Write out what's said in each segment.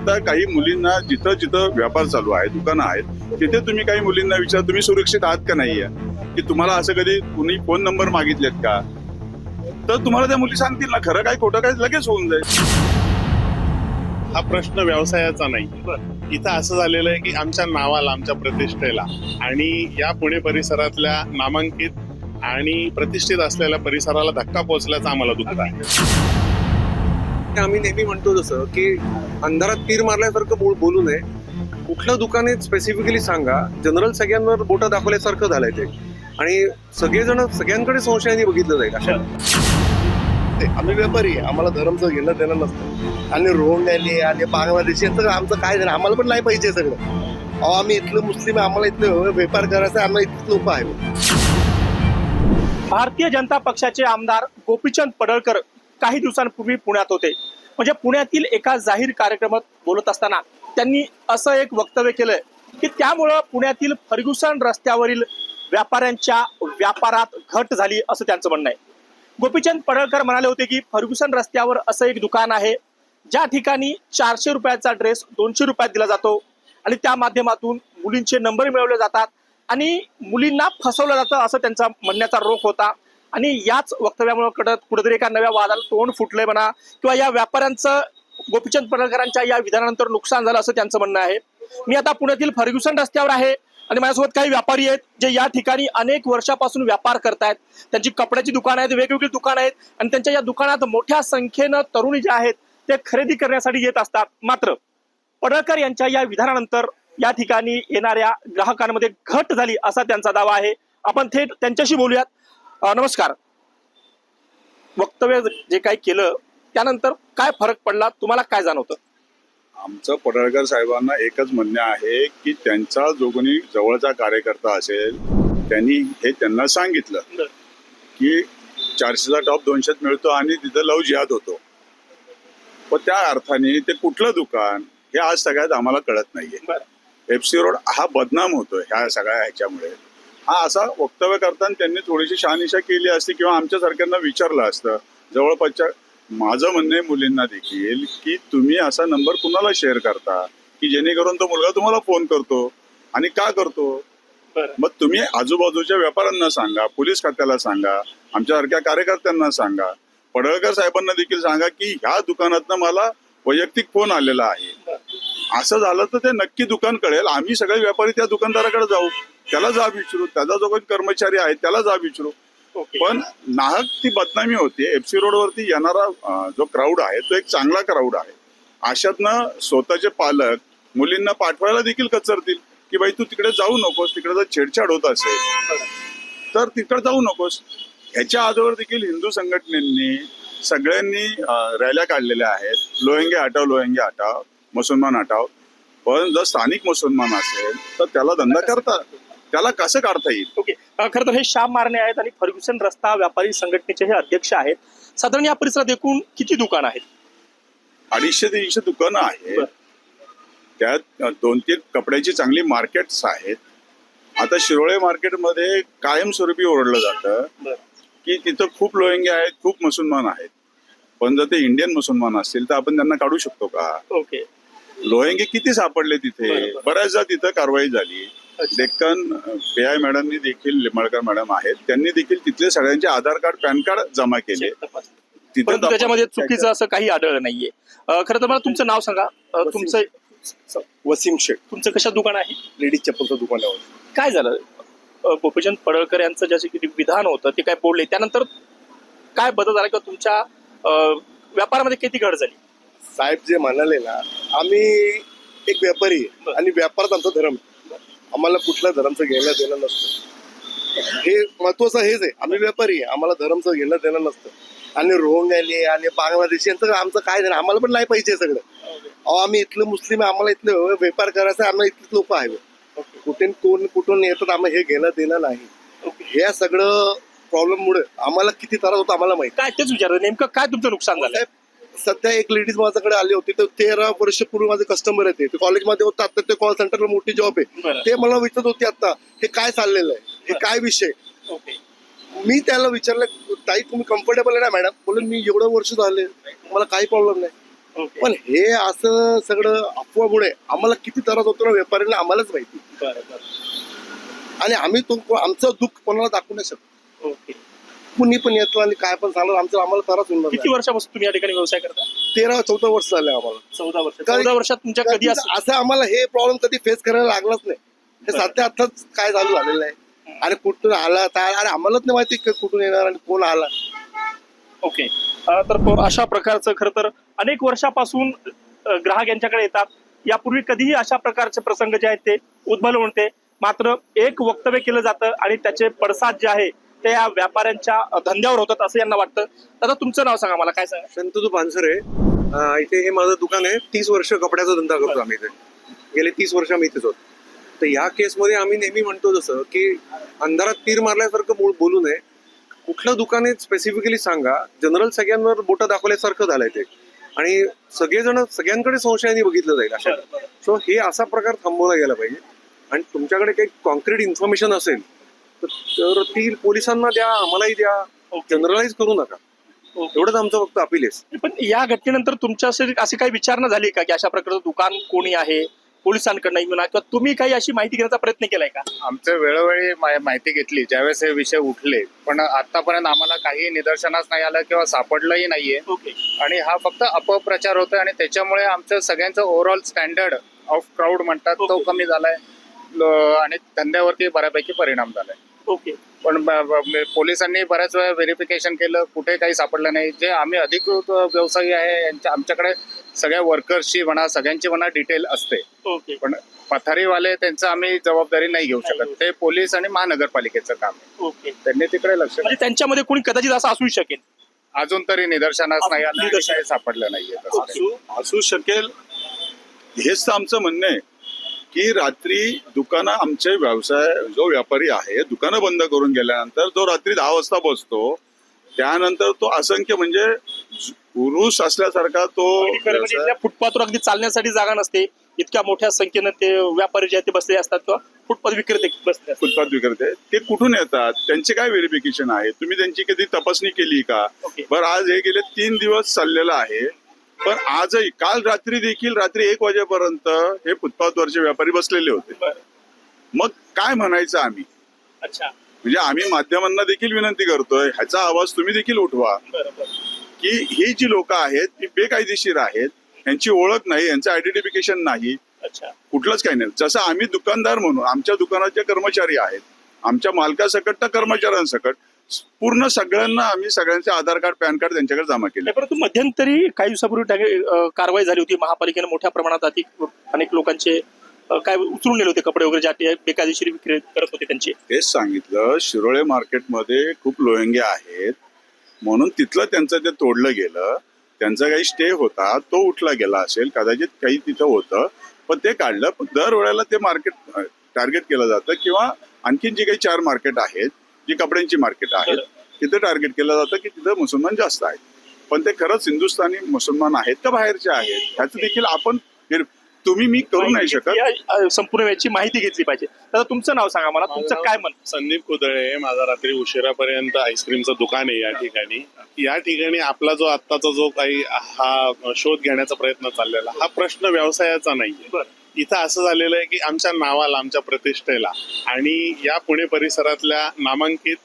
आता काही मुलींना जिथं जिथं व्यापार चालू आहे दुकानं आहेत तिथे तुम्ही काही मुलींना विचार तुम्ही सुरक्षित आहात का नाहीये? की तुम्हाला असं कधी कुणी फोन नंबर मागितलेत का? तर तुम्हाला त्या मुली सांगतील ना खरं काय खोटं काय लगेच होऊन जाईल. हा प्रश्न व्यवसायाचा नाही. इथं असं झालेलं आहे की आमच्या नावाला आमच्या प्रतिष्ठेला आणि या पुणे परिसरातल्या नामांकित आणि प्रतिष्ठित असलेल्या परिसराला धक्का पोहोचल्याचा आम्हाला दुःख आहे. आम्ही नेहमी म्हणतो जसं की अंधारात तीर मारल्यासारखं बोल बोलू नये. कुठलं दुकान आहे स्पेसिफिकली सांगा जनरल सगळ्यांवर बोटं दाखवल्यासारखं झालंय ते. आणि सगळेजण सगळ्यांकडे संशयाने बघितलं जाईल. अशा ते आम्ही व्यापारी आम्हाला धर्मचं घेणं देणं नसतं. आणि रोहंग्याली आणि बांगलादेशी यांचं आमचं काय देणं आम्हाला पण नाही पाहिजे सगळं. अहो आम्ही इथलं मुस्लिम आहे आम्हाला इथलं व्यापार करायचा आहे, आम्हाला इथलेच लोक आहे भारतीय जनता पक्षाचे आमदार गोपीचंद पडळकर काही दिवसांपूर्वी पुण्यात होते. म्हणजे पुण्यातील एका जाहीर कार्यक्रमात बोलत असताना त्यांनी असं एक वक्तव्य केलंय की त्यामुळं पुण्यातील फर्ग्युसन रस्त्यावरील व्यापाऱ्यांच्या व्यापारात घट झाली असं त्यांचं म्हणणं आहे. गोपीचंद पडळकर म्हणाले होते की फर्ग्युसन रस्त्यावर असं एक दुकान आहे ज्या ठिकाणी चारशे रुपयाचा ड्रेस दोनशे रुपयात दिला जातो आणि त्या माध्यमातून मुलींचे नंबर मिळवले जातात आणि मुलींना फसवलं जातं असं त्यांचा म्हणण्याचा रोख होता. आणि याच वक्तव्यामुळे कडत कुठेतरी एका नव्या वादाला तोंड फुटलंय म्हणा किंवा या व्यापाऱ्यांचं गोपीचंद पडळकरांच्या या विधानानंतर नुकसान झालं असं त्यांचं म्हणणं आहे. मी आता पुण्यातील फर्ग्युसन रस्त्यावर आहे आणि माझ्यासोबत काही व्यापारी आहेत जे या ठिकाणी अनेक वर्षापासून व्यापार करतायत. त्यांची कपड्याची दुकानं आहेत वेगवेगळी दुकानं आहेत आणि त्यांच्या या दुकानात मोठ्या संख्येनं तरुणी जे आहेत ते खरेदी करण्यासाठी येत असतात. मात्र पडळकर यांच्या या विधानानंतर या ठिकाणी येणाऱ्या ग्राहकांमध्ये घट झाली असा त्यांचा दावा आहे. आपण थेट त्यांच्याशी बोलूयात. नमस्कार. वक्तव्य जे काही केलं त्यानंतर काय फरक पडला? तुम्हाला काय जाणवतं? आमचं पडळकर साहेबांना एकच म्हणणं आहे की त्यांचा जो कोणी जवळचा कार्यकर्ता असेल त्यांनी हे त्यांना सांगितलं. की चारशेचा टॉप दोनशेत मिळतो आणि तिथं लव जिहाद होतो. पण त्या अर्थाने ते कुठलं दुकान हे आज सगळ्यात आम्हाला कळत नाहीये. एफसी रोड हा बदनाम होतोय ह्या सगळ्या ह्याच्यामुळे. हा असा वक्तव्य करताना त्यांनी थोडीशी शहानिशा केली असती किंवा आमच्यासारख्यांना विचारलं असतं. जवळपासच्या माझं म्हणणं आहे मुलींना देखील की तुम्ही असा नंबर कुणाला शेअर करता? की जेणेकरून तो मुलगा तुम्हाला फोन करतो आणि का करतो. मग तुम्ही आजूबाजूच्या व्यापाऱ्यांना सांगा पोलीस खात्याला सांगा आमच्यासारख्या कार्यकर्त्यांना सांगा. पडळकर साहेबांना देखील सांगा की ह्या दुकानातनं मला वैयक्तिक फोन आलेला आहे. असं झालं तर ते नक्की दुकान कळेल. आम्ही सगळे व्यापारी त्या दुकानदाराकडे जाऊ. त्याला जा विचारू त्याचा जो काही कर्मचारी आहे त्याला जा विचारू. पण नाहक ती बदनामी होते. एफसी रोडवरती येणारा अं, जो क्राऊड आहे तो एक चांगला क्राऊड आहे. अशातनं स्वतःचे पालक मुलींना पाठवायला देखील कचरतील की बाई तू तिकडे जाऊ नकोस तिकडे जर छेडछाड होत असेल तर तिकडे जाऊ नकोस. ह्याच्या आजवर देखील हिंदू संघटनेनी सगळ्यांनी रॅल्या काढलेल्या आहेत. लोहेंगे हटाव लोहेंगे हटाव मुसलमान हटाव. पण जर स्थानिक मुसलमान असेल तर त्याला धंदा करता. त्याला कसं काढता येईल? ओके. खरं तर हे श्याम मारणे आहेत आणि फर्ग्युसन रस्ता व्यापारी संघटनेचे हे अध्यक्ष आहेत. साधारण या परिसरात एकूण किती दुकान आहेत? अडीचशे तीनशे दुकानं आहेत. त्यात दोन तीन कपड्याची चांगली मार्केट्स आहेत. आता शिरोळे मार्केटमध्ये कायमस्वरूपी ओरडलं जातं. की तिथं खूप लोहंगे आहेत खूप मुसलमान आहेत. पण जर ते इंडियन मुसलमान असतील तर आपण त्यांना काढू शकतो का? ओके. लोहंगे किती सापडले तिथे. बऱ्याचदा तिथं कारवाई झाली. डेक्कन पी आय मॅडमनी देखील लिंबाळकर मॅडम आहेत. त्यांनी देखील तिथले सगळ्यांचे आधार कार्ड पॅन कार्ड जमा केले. तिथे परंतु त्याच्यामध्ये चुकीचं असं काही आढळलं नाहीये. अं, खरं तर मला तुमचं नाव सांगा. अं, तुमचं वसीम शेख तुमचं कशा दुकान आहे? लेडीज चप्पलचं दुकान आहे. काय झालं? अं, गोपीचंद पडळकर यांचं जसे की विधान होतं ते काय बोलले? त्यानंतर काय बदल झाला किंवा तुमच्या अं, व्यापारामध्ये किती घट झाली? साहेब जे म्हणाले ना आम्ही एक व्यापारी आहे. आणि व्यापारात आमचा धर्म. आहे. आम्हाला कुठल्या धर्मचं घेणं देणं नसतं. हे महत्वाचं हेच आहे. आम्ही व्यापारी आहे. आम्हाला धर्मचं घेणं देणं नसतं. आणि रोहंग्याली आणि बांगलादेशी यांचं आमचं काय देणं? आम्हाला पण नाही पाहिजे सगळं. अहो आम्ही इथलं मुस्लिम आहे. आम्हाला इथलं व्यापार करायचा आहे, आम्हाला इथलेच लोक आहे कुठून कोण कुठून येतात? आम्हाला हे घेणं देणं नाही. हे सगळं प्रॉब्लेम मुळे आम्हाला किती त्रास होतो आम्हाला माहिती काय तेच विचारलं. नेमकं काय तुमचं नुकसान झालं? सध्या एक लेडीज माझ्याकडे आली होती तर तेरा वर्षपूर्वी माझे कस्टमर येते ते. कॉलेजमध्ये होतात तर ते कॉल सेंटरला मोठी जॉब आहे. ते मला विचारत होते आता हे काय चाललेलं आहे? हे काय विषय? मी त्याला विचारलं ताई तुम्ही कम्फर्टेबल आहे ना मॅडम बोलून मी एवढं वर्ष झाले मला काही प्रॉब्लेम नाही. पण हे असं सगळं अफवामुळे आम्हाला किती त्रास होतो ना व्यापाऱ्यांना आम्हालाच माहिती. आणि आम्ही तो आमचं दुःख कोणाला दाखवू नाही शकतो. कुणी पण येतो आणि काय पण सांगणार आमचं आम्हाला त्रास होऊन किती वर्षापासून तुम्ही या ठिकाणी व्यवसाय करता? तेरा चौदा वर्ष झाले आम्हाला. चौदा वर्ष. चौदा वर्षात तुमच्या कधी असं असं आम्हाला हे प्रॉब्लेम कधी फेस करायला लागलाच नाही. हे. सध्या आताच काय चालू झालेलं आहे. आणि कुठून आला काय आणि आम्हालाच नाही माहिती की कुठून येणार आणि कोण आला. ओके तर अशा प्रकारचं खरं तर अनेक वर्षापासून ग्राहक यांच्याकडे येतात. यापूर्वी कधीही अशा प्रकारचे प्रसंग जे आहेत ते उद्भवले होते मात्र एक वक्तव्य केलं जातं आणि त्याचे पडसाद जे आहे ते या व्यापाऱ्यांच्या धंद्यावर होतात असं यांना वाटतं. दादा तुमचं नाव सांगा मला काय सांगा? शंतनू पानसरे. अं, इथे हे माझं दुकान आहे. तीस वर्ष कपड्याचा धंदा करतो आम्ही इथे. गेले तीस वर्ष आम्ही इथेच होतो तर या केसमध्ये आम्ही नेहमी म्हणतो जसं की अंधारात तीर मारल्यासारखं बोल- बोलू नये. कुठलं दुकान आहे स्पेसिफिकली सांगा. जनरल सगळ्यांवर बोटं दाखवल्यासारखं झालंय ते. आणि सगळेजण सगळ्यांकडे संशयाने बघितलं जाईल अशा. सो हे असा प्रकार थांबवला गेला पाहिजे. आणि तुमच्याकडे काही कॉन्क्रीट इन्फॉर्मेशन असेल तर- ती पोलिसांना द्या आम्हालाही द्या. जनरलाइज करू नका. एवढंच आमचं फक्त अपील आहे. पण या घटनेनंतर तुमच्या असे अशी काही विचारणा झाली का की अशा प्रकारचं दुकान कोणी आहे पोलिसांकडनं म्हणा किंवा तुम्ही काही अशी माहिती घेण्याचा प्रयत्न केलाय का? आमचं वेळोवेळी माहिती घेतली ज्यावेळेस हे विषय उठले. पण आतापर्यंत आम्हाला काही निदर्शनास नाही आलं किंवा सापडलंही नाहीये. ओके. आणि हा फक्त अपप्रचार होतोय आणि त्याच्यामुळे आमचं सगळ्यांचं ओव्हरऑल स्टँडर्ड ऑफ क्राऊड म्हणतात तो. कमी झालाय. आणि धंद्यावरती बऱ्यापैकी परिणाम झालाय. ओके. पण ब- ब- पोलिसांनी बऱ्याच वेळा व्हेरिफिकेशन केलं कुठे काही सापडलं नाही. जे आम्ही अधिकृत व्यवसायी आहे यांच्या आमच्याकडे सगळ्या वर्कर्सची म्हणा सगळ्यांची म्हणा डिटेल असते. ओके. पण पथारीवाले त्यांचं आम्ही जबाबदारी नाही घेऊ शकत. ते पोलीस आणि महानगरपालिकेचं काम आहे. ओके. त्यांनी तिकडे लक्ष म्हणजे त्यांच्यामध्ये कोणी कदाचित असं असू शकेल. अजून तरी निदर्शनास नाही आलं आणि निदर्शन- काही सापडलं नाहीये तसं. काही. असू असू शकेल. हेच तर आमचं म्हणणं आहे. की रात्री दुकानं आमचे व्यवसाय जो व्यापारी आहे दुकानं बंद करून गेल्यानंतर जो रात्री दहा वाजता बसतो त्यानंतर तो असंख्य म्हणजे पुरुष असल्यासारखा तो म्हणजे फुटपाथवर अगदी चालण्यासाठी जागा नसते. इतक्या मोठ्या संख्येनं ते व्यापारी जे आहेत ते बसले असतात किंवा फुटपाथ विक्रेते बसले फुटपाथ विक्रेते ते कुठून येतात? त्यांचे काय व्हेरिफिकेशन आहे? तुम्ही त्यांची कधी तपासणी केली का? बरं आज हे गेले तीन दिवस चाललेलं आहे. पण आजही काल रात्री देखील रात्री एक वाजेपर्यंत हे फुटपाथवरचे व्यापारी बसलेले होते. मग काय म्हणायचं आम्ही? अच्छा. म्हणजे आम्ही माध्यमांना देखील विनंती करतोय ह्याचा आवाज तुम्ही देखील उठवा. की ही जी लोक आहेत ती बेकायदेशीर आहेत यांची ओळख नाही यांचं आयडेंटिफिकेशन नाही. कुठलंच काही नाही. जसं आम्ही दुकानदार म्हणून आमच्या दुकानाचे कर्मचारी आहेत आमच्या मालकासकट तर कर्मचाऱ्यांसकट पूर्ण सगळ्यांना आम्ही सगळ्यांचे आधार कार्ड पॅन कार्ड त्यांच्याकडे जमा केले. परंतु मध्यंतरी काही दिवसापूर्वी कारवाई झाली होती. महापालिकेने मोठ्या प्रमाणात अधिक अनेक लोकांचे काय उचलून नेले होते कपडे वगैरे ज्या बेकायदेशीर विक्री करत होते त्यांचे. तेच सांगितलं शिरोळे मार्केटमध्ये खूप लोहंगे आहेत. म्हणून तिथलं त्यांचं ते तोडलं गेलं त्यांचा काही स्टे होता तो उठला गेला असेल. कदाचित काही तिथं होतं. पण ते काढलं. पण दरवेळेला ते मार्केट टार्गेट केलं जातं किंवा आणखीन जी काही चार मार्केट आहेत जी कपड्यांची मार्केट आहेत तिथं टार्गेट केलं जातं की तिथं मुसलमान जास्त आहेत. पण ते खरंच हिंदुस्थानी मुसलमान आहेत का बाहेरचे आहेत? ह्याचं देखील आपण फिर- तुम्ही मी करू नाही शकत. संपूर्ण याची माहिती घेतली पाहिजे. तर तुमचं नाव सांगा मला. तुमचं काय मन? संदीप कुदळे माझा रात्री उशिरापर्यंत आईस्क्रीमचं दुकान आहे या ठिकाणी. या ठिकाणी आपला जो आत्ताचा जो काही हा शोध घेण्याचा प्रयत्न चाललेला हा प्रश्न व्यवसायाचा नाहीये. इथं असं झालेलं आहे की आमच्या नावाला आमच्या प्रतिष्ठेला आणि या पुणे परिसरातल्या नामांकित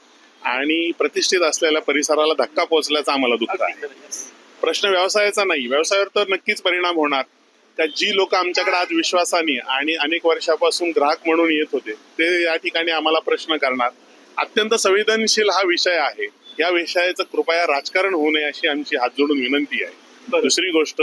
आणि प्रतिष्ठित असलेल्या परिसराला धक्का पोहोचल्याचा आम्हाला दुःख आहे. प्रश्न व्यवसायाचा नाही. व्यवसायावर तर नक्कीच परिणाम होणार. का जी लोक आमच्याकडे आज विश्वासाने आणि अनेक वर्षापासून ग्राहक म्हणून येत होते ते या ठिकाणी आम्हाला प्रश्न करणार. अत्यंत संवेदनशील हा विषय आहे. या विषयाचं कृपया राजकारण होऊ नये अशी आमची हात जोडून विनंती आहे. दुसरी गोष्ट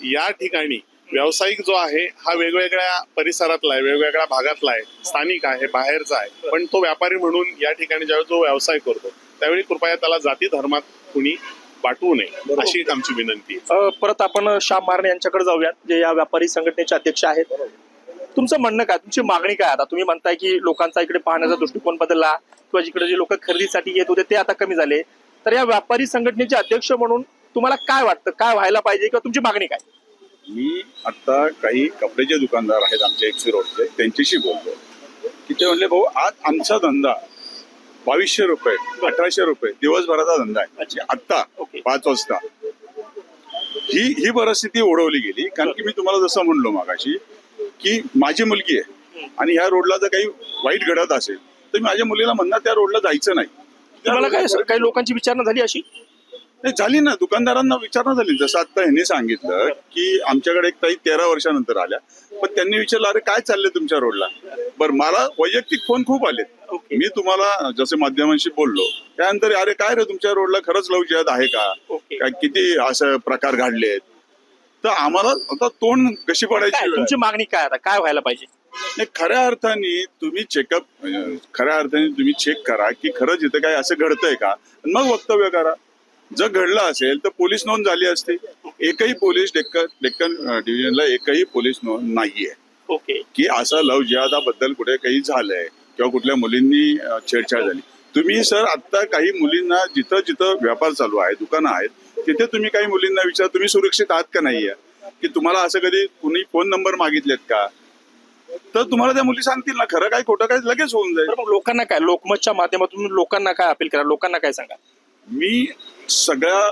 या ठिकाणी व्यावसायिक जो आहे हा वेगवेगळ्या परिसरातला आहे वेगवेगळ्या भागातला आहे स्थानिक आहे बाहेरचा आहे. पण तो व्यापारी म्हणून या ठिकाणी ज्यावेळी तो व्यवसाय करतो त्यावेळी कृपया त्याला जाती धर्मात कुणी वाटवू नये अशी एक आमची विनंती परत आपण श्याम मारणे यांच्याकडे जाऊयात जे या व्यापारी संघटनेचे अध्यक्ष आहेत. तुमचं म्हणणं काय? तुमची मागणी काय आता? तुम्ही म्हणताय की लोकांचा इकडे पाहण्याचा दृष्टिकोन बदलला किंवा जिकडे जे लोक खरेदीसाठी येत होते ते आता कमी झाले. तर या व्यापारी संघटनेचे अध्यक्ष म्हणून तुम्हाला काय वाटतं? काय व्हायला पाहिजे? किंवा तुमची मागणी काय? मी आता काही कपड्याचे दुकानदार आहेत आमच्या एक्सी रोडचे त्यांच्याशी बोललो की ते म्हणले भाऊ आज आमचा धंदा बावीसशे रुपये अठराशे रुपये दिवसभराचा धंदा आहे. आत्ता. पाच वाजता. ही ही परिस्थिती ओढवली गेली. कारण की मी तुम्हाला जसं म्हणलो मागाशी की माझी मुलगी आहे आणि ह्या रोडला जर काही वाईट घडत असेल तर माझ्या मुलीला म्हणणार त्या रोडला जायचं नाही. तुम्हाला काय काही लोकांची विचारणा झाली अशी? नाही झाली ना. दुकानदारांना विचारणा झाली. जसं आता ह्यांनी सांगितलं की आमच्याकडे एक ताई तेरा वर्षानंतर आल्या. पण त्यांनी विचारलं अरे काय चाललंय तुमच्या रोडला? बरं मला वैयक्तिक फोन खूप आले. मी तुम्हाला जसे माध्यमांशी बोललो त्यानंतर अरे काय रे तुमच्या रोडला? खरंच लव जिहाद आहे का? काय किती असं प्रकार घडलेत? तर आम्हाला आता तोंड कशी पडायची तुमची मागणी काय आता? काय व्हायला पाहिजे? नाही खऱ्या अर्थाने तुम्ही चेकअप खऱ्या अर्थाने तुम्ही चेक करा की खरंच इथं काय असं घडतंय का? मग वक्तव्य करा. जर घडलं असेल तर पोलीस नोंद झाली असते. एकही पोलीस डेक्कन डेक्कन डिव्हिजनला एकही पोलीस नोंद नाहीये. ओके. की असं लव जिहादाबद्दल कुठे काही झालंय किंवा कुठल्या मुलींनी छेडछाड झाली. तुम्ही सर आता काही मुलींना जिथं जिथं व्यापार चालू आहे दुकानं आहेत तिथे तुम्ही काही मुलींना विचार तुम्ही सुरक्षित आहात का नाहीये? की तुम्हाला असं कधी कुणी फोन नंबर मागितलेत का? तर तुम्हाला त्या मुली सांगतील ना खरं काय खोटं काय लगेच होऊन जाईल. लोकांना काय? लोकमतच्या माध्यमातून लोकांना काय अपील करा? लोकांना काय सांगा? मी सगळ्या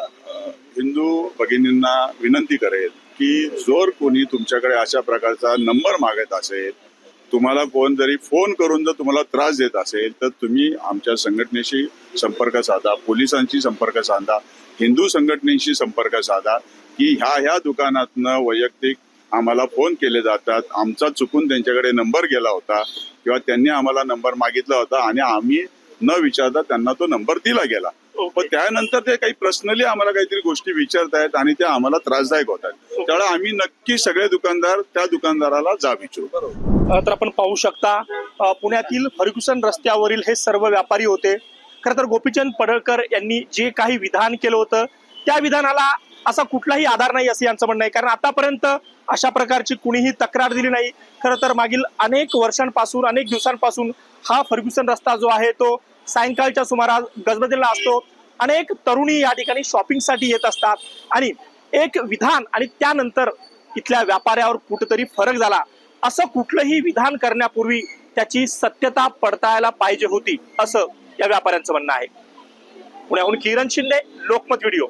हिंदू भगिनींना विनंती करेल की जर कोणी तुमच्याकडे अशा प्रकारचा नंबर मागत असेल तुम्हाला कोण जरी फोन करून जर तुम्हाला त्रास देत असेल तर तुम्ही आमच्या संघटनेशी संपर्क साधा पोलिसांशी संपर्क साधा हिंदू संघटनेशी संपर्क साधा की ह्या ह्या दुकानातनं वैयक्तिक आम्हाला फोन केले जातात आमचा चुकून त्यांच्याकडे नंबर गेला होता किंवा त्यांनी आम्हाला नंबर मागितला होता आणि आम्ही न विचारता त्यांना तो नंबर दिला गेला. पण त्यानंतर ते काही पर्सनली आम्हाला काहीतरी गोष्टी विचारतायत आणि त्या आम्हाला त्रासदायक होत आहेत. त्यामुळे आम्ही नक्की सगळे दुकानदार त्या दुकानदाराला जा विचारू. तर आपण पाहू शकता पुण्यातील फर्ग्युसन रस्त्यावरील हे सर्व व्यापारी होते. खरं तर गोपीचंद पडळकर यांनी जे काही विधान केलं होतं त्या विधानाला असा कुठलाही आधार नाही असं यांचं म्हणणं आहे. कारण आतापर्यंत अशा प्रकारची कुणीही तक्रार दिली नाही. खरं तर मागील अनेक वर्षांपासून अनेक दिवसांपासून हा फर्ग्युसन रस्ता जो आहे तो सायंकाळच्या सुमारास गजबजलेला असतो. अनेक तरुणी या ठिकाणी शॉपिंगसाठी येत असतात. आणि एक विधान आणि त्यानंतर इथल्या व्यापाऱ्यावर कुठंतरी फरक झाला. असं कुठलंही विधान करण्यापूर्वी त्याची सत्यता पडताळायला पाहिजे होती असं या व्यापाऱ्यांचं म्हणणं आहे. पुण्याहून किरण शिंदे लोकमत व्हिडिओ.